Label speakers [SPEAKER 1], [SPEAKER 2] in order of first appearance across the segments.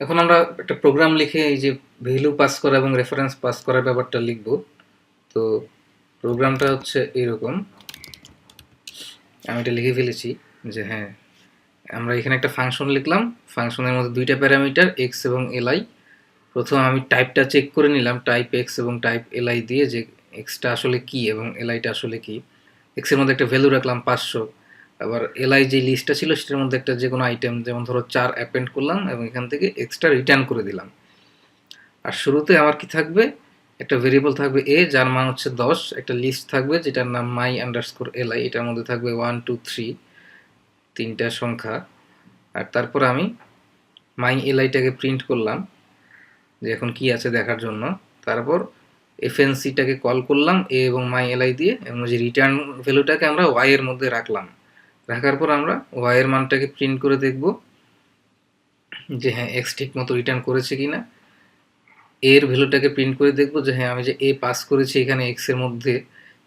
[SPEAKER 1] এখন আমরা একটা প্রোগ্রাম লিখে এই যে ভ্যালু পাস করা এবং রেফারেন্স পাস করার ব্যাপারটা লিখব। তো প্রোগ্রামটা হচ্ছে এরকম আমি এটা লিখে ফেলেছি যে হ্যাঁ আমরা এখানে একটা ফাংশন লিখলাম। ফাংশনের মধ্যে দুইটা প্যারামিটার এক্স এবং এলআই প্রথম আমি টাইপটা চেক করে নিলাম টাইপ এক্স এবং টাইপ এলআই দিয়ে যে এক্সটা আসলে কি এবং এলআইটা আসলে কি। এক্সের মধ্যে একটা ভ্যালু রাখলাম পাঁচশো। আবার এলআই যে লিস্টটা ছিল, সেটার মধ্যে একটা যে কোনো আইটেম যেমন ধরো চার অ্যাপেন্ড করলাম এবং এখান থেকে এক্সট্রা রিটার্ন করে দিলাম। আর শুরুতে আমার কি থাকবে? একটা ভেরিয়েবল থাকবে এ যার মান হচ্ছে দশ। একটা লিস্ট থাকবে যেটার নাম মাই আন্ডারস্কোর এলআই এটার মধ্যে থাকবে ওয়ান টু থ্রি তিনটা সংখ্যা। আর তারপর আমি মাই এলআইটাকে প্রিন্ট করলাম, যে এখন কি আছে দেখার জন্য। তারপর এফএনসিটাকে কল করলাম এ এবং মাই এলআই দিয়ে, এবং যে রিটার্ন ভ্যালুটাকে আমরা ওয়াই এর মধ্যে রাখলাম। রাখার পর আমরা ওয়াই এর মানটাকে প্রিন্ট করে দেখব যে হ্যাঁ এক্স ঠিক মতো রিটার্ন করেছে কিনা। এর ভ্যালুটাকে প্রিন্ট করে দেখব যে হ্যাঁ আমি যে এ পাস করেছি এখানে এক্সের মধ্যে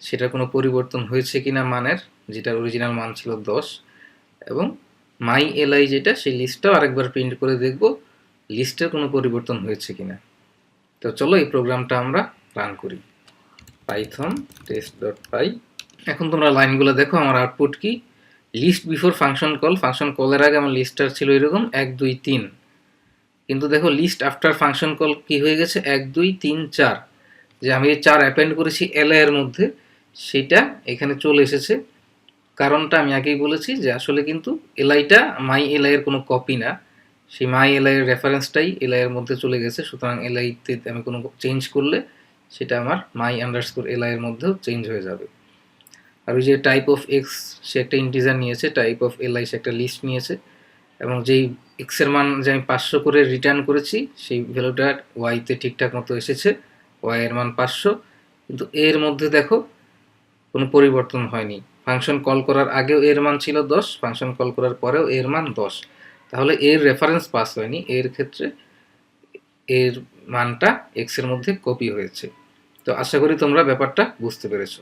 [SPEAKER 1] সেটা কোনো পরিবর্তন হয়েছে কিনা মানের, যেটার অরিজিনাল মান ছিল দশ। এবং মাই এলআই যেটা, সেই লিস্টটাও আরেকবার প্রিন্ট করে দেখব লিস্টের কোনো পরিবর্তন হয়েছে কিনা। তো চলো এই প্রোগ্রামটা আমরা রান করি। পাইথন টেস্ট ডট পাই এখন তোমরা লাইনগুলো দেখো, আমার আউটপুট কি? List before function call function কলের আগে আমার লিস্টটার ছিল এরকম, এক, দুই, তিন। কিন্তু দেখো লিস্ট আফটার ফাংশন কল কি হয়ে গেছে? এক, দুই, তিন, চার। যে আমি চার অ্যাপেন্ড করেছি এল এর মধ্যে, সেটা এখানে চলে এসেছে। কারণটা আমি আগেই বলেছি যে আসলে কিন্তু এলআইটা মাই এলআইয়ের কোনো কপি না। সেই মাই এলআই এর রেফারেন্সটাই এলআইয়ের মধ্যে চলে গেছে। সুতরাং এলআইতে আমি কোনো চেঞ্জ করলে, সেটা আমার মাই আন্ডারস্কোর এলআই এর মধ্যেও চেঞ্জ হয়ে যাবে। আর ওই যে টাইপ অফ এক্স সে একটা ইন্টিজার নিয়েছে টাইপ অফ এলআই সে একটা লিস্ট নিয়েছে, এবং যেই এক্সের মান যে আমি পাঁচশো করে রিটার্ন করেছি, সেই ভ্যালুটা ওয়াইতে ঠিকঠাক মতো এসেছে ওয়াই এর মান পাঁচশো, কিন্তু এর মধ্যে দেখো কোনো পরিবর্তন হয়নি। ফাংশন কল করার আগেও এর মান ছিল দশ ফাংশন কল করার পরেও এর মান দশ। তাহলে এর রেফারেন্স পাস হয়নি, এর ক্ষেত্রে এর মানটা এক্সের মধ্যে কপি হয়েছে। তো আশা করি তোমরা ব্যাপারটা বুঝতে পেরেছ।